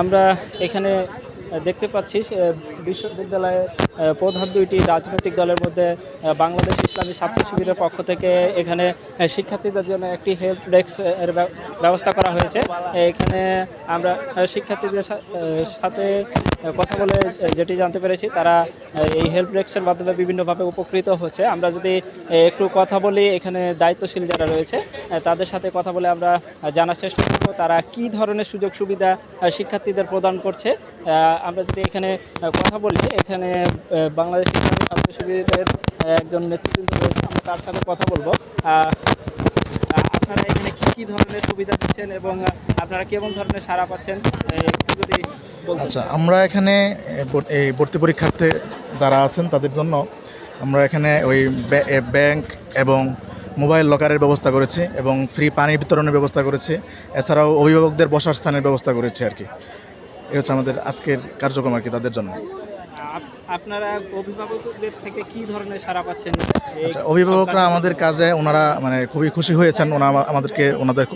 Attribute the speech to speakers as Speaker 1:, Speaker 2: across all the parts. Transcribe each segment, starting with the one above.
Speaker 1: আমরা এখানে দেখতে পাচ্ছি বিশ্ববিদ্যালয়ের প্রধান দুইটি রাজনৈতিক দলের মধ্যে বাংলাদেশ ইসলামী ছাত্র শিবিরের পক্ষ থেকে এখানে শিক্ষার্থীদের জন্য একটি হেল্প ডেস্ক এর ব্যব- ব্যবস্থা করা হয়েছে। এখানে আমরা শিক্ষার্থীদের সাথে কথা বলে যেটি জানতে পেরেছি, তারা এই হেল্প ডেস্কের মাধ্যমে বিভিন্নভাবে উপকৃত হচ্ছে। আমরা যদি একটু কথা বলি, এখানে দায়িত্বশীল যারা রয়েছে তাদের সাথে কথা বলে আমরা জানার চেষ্টা করব, তারা কি ধরনের সুযোগ সুবিধা শিক্ষার্থীদের প্রদান করছে। আমরা যদি এখানে কথা বলি, এখানে বাংলাদেশ ছাত্র শিবিরের একজন নেতৃবৃন্দ রয়েছে, আমরা তার সাথে কথা বলব। আপনারা এখানে কি ধরনের সুবিধা দিচ্ছেন এবং আপনারা কেমন ধরনের সাড়া পাচ্ছেন? যদি
Speaker 2: আচ্ছা আমরা এখানে এই ভর্তি পরীক্ষার্থী যারা আছেন তাদের জন্য আমরা এখানে ওই ব্য- ব্যাংক এবং মোবাইল লকারের ব্যবস্থা করেছি এবং ফ্রি পানি বিতরণের ব্যবস্থা করেছি। এছাড়াও অভিভাবকদের বসার স্থানের ব্যবস্থা করেছি আর কি। এই হচ্ছে আমাদের আজকের কার্যক্রম আর কি তাদের জন্য।
Speaker 1: আপনারা অভিভাবকদের থেকে কি ধরনের সাড়া পাচ্ছেন?
Speaker 2: আচ্ছা অভিভাবকরা আমাদের কাজে ওনারা মানে খুবই খুশি হয়েছেন। ওনারা আমাদেরকে ওনাদের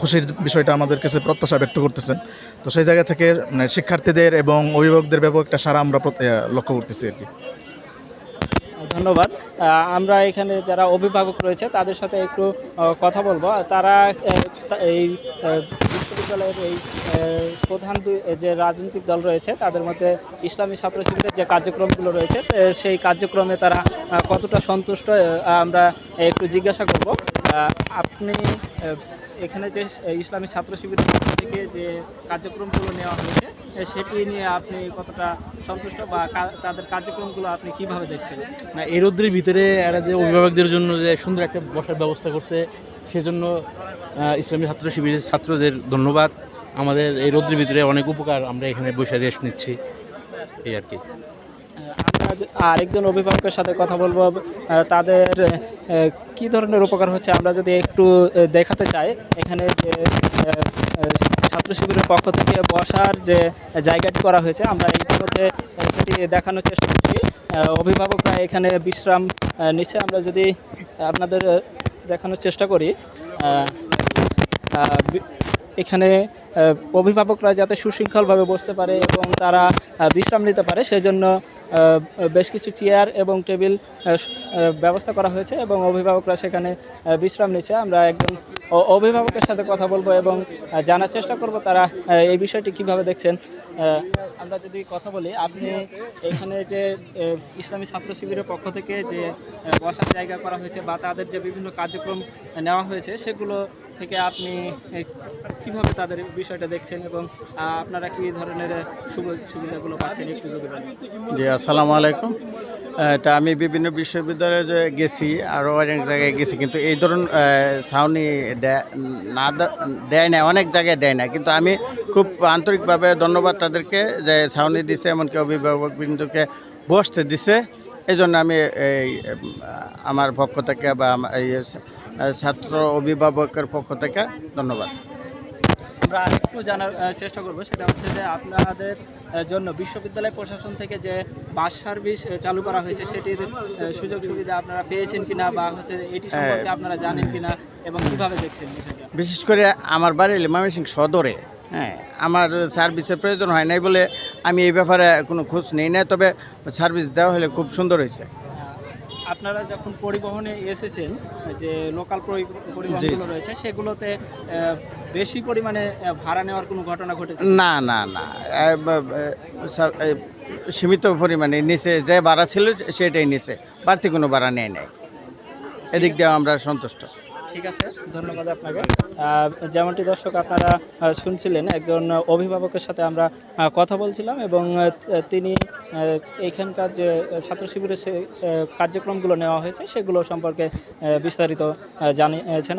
Speaker 2: খুশির বিষয়টা আমাদের কাছে প্রত্যাশা ব্যক্ত করতেছেন। তো সেই জায়গা থেকে মানে শিক্ষার্থীদের এবং অভিভাবকদের ব্যাপক একটা সারা আমরা লক্ষ্য করতেছি আর কি।
Speaker 1: ধন্যবাদ। আমরা এখানে যারা অভিভাবক রয়েছে তাদের সাথে একটু কথা বলব। তারা এই বিশ্ববিদ্যালয়ের এই প্রধান যে রাজনৈতিক দল রয়েছে, তাদের মধ্যে ইসলামী ছাত্র শিবিরের যে কার্যক্রমগুলো রয়েছে সেই কার্যক্রমে তারা কতটা সন্তুষ্ট আমরা একটু জিজ্ঞাসা করব। আপনি এখানে যে ইসলামী ছাত্র শিবিরের থেকে যে কার্যক্রমগুলো নেওয়া হয়েছে সেটি নিয়ে আপনি কতটা সন্তুষ্ট বা তাদের কার্যক্রমগুলো আপনি কীভাবে দেখছেন?
Speaker 3: না, এই ভিতরে এরা যে অভিভাবকদের জন্য যে সুন্দর একটা বসার ব্যবস্থা করছে সেজন্য ইসলামী ছাত্র শিবিরের ছাত্রদের ধন্যবাদ। আমাদের এই রোদ্রের ভিতরে অনেক উপকার আমরা এখানে বসে রেস্ট নিচ্ছি, এই আর কি।
Speaker 1: আরেকজন অভিভাবকের সাথে কথা বলব তাদের কি ধরনের উপকার হচ্ছে আমরা যদি একটু দেখাতে চাই। এখানে যে ছাত্র শিবিরের পক্ষ থেকে বসার যে জায়গাটি করা হয়েছে, আমরা ইতিমধ্যে সেটি দেখানোর চেষ্টা করছি। অভিভাবকরা এখানে বিশ্রাম নিচ্ছে। আমরা যদি আপনাদের দেখানোর চেষ্টা করি। এখানে অভিভাবকরা যাতে সুশৃঙ্খলভাবে বসতে পারে এবং তারা বিশ্রাম নিতে পারে, সেজন্য বেশ কিছু চেয়ার এবং টেবিল ব্যবস্থা করা হয়েছে এবং অভিভাবকরা সেখানে বিশ্রাম নিচ্ছে। আমরা একজন অভিভাবকের সাথে কথা বলব এবং জানার চেষ্টা করব তারা এই বিষয়টি কীভাবে দেখছেন। আমরা যদি কথা বলি, আপনি এখানে যে ইসলামী ছাত্র শিবিরের পক্ষ থেকে যে বসার জায়গা করা হয়েছে বা তাদের যে বিভিন্ন কার্যক্রম নেওয়া হয়েছে, সেগুলো থেকে আপনি কীভাবে তাদের বিষয়টা দেখছেন এবং আপনারা কি ধরনের সুবিধাগুলো পাচ্ছেন একটু যদি বলেন।
Speaker 4: জি, আসসালামু আলাইকুম। এটা আমি বিভিন্ন বিশ্ববিদ্যালয়ে গেছি আরও অনেক জায়গায় গেছি, কিন্তু এই ধরুন ছাউনি না দেয় না, অনেক জায়গায় দেয় না, কিন্তু আমি খুব আন্তরিকভাবে ধন্যবাদ তাদেরকে যে ছাউনি দিছে এমনকি অভিভাবক বিন্দুকে বসতে দিছে। এই জন্য আমি এই আমার পক্ষ থেকে বা এই ছাত্র অভিভাবকের পক্ষ থেকে ধন্যবাদ।
Speaker 1: আমরা আরেকটু জানার চেষ্টা করব। সেটা হচ্ছে যে আপনাদের জন্য বিশ্ববিদ্যালয় প্রশাসন থেকে যে বাস সার্ভিস চালু করা হয়েছে সেটির সুযোগ সুবিধা আপনারা পেয়েছেন কিনা বা হচ্ছে এটি সম্পর্কে আপনারা জানেন কিনা এবং কীভাবে দেখছেন বিষয়টা?
Speaker 4: বিশেষ করে আমার বাড়ি ময়মনসিংহ সদরে। হ্যাঁ আমার সার্ভিসের প্রয়োজন হয় নাই বলে আমি এই ব্যাপারে কোনো খোঁজ নেই না তবে সার্ভিস দেওয়া হলে খুব সুন্দর হয়েছে।
Speaker 1: আপনারা যখন পরিবহনে এসেছেন যে লোকাল পরিবহনগুলো রয়েছে সেগুলোতে বেশি পরিমাণে ভাড়া নেওয়ার কোনো ঘটনা ঘটেছে?
Speaker 4: না না না। সীমিত পরিমাণে নিচে যে ভাড়া ছিল সেটাই নিচে। বাড়তি কোনো ভাড়া নেয় নাই। এদিক দিয়ে আমরা সন্তুষ্ট।
Speaker 1: ঠিক আছে, ধন্যবাদ আপনাকে। যেমনটি দর্শক আপনারা শুনছিলেন, একজন অভিভাবকের সাথে আমরা কথা বলছিলাম এবং তিনি এইখানকার যে ছাত্র শিবিরের কার্যক্রমগুলো নেওয়া হয়েছে, সেগুলো সম্পর্কে বিস্তারিত জানিয়েছেন।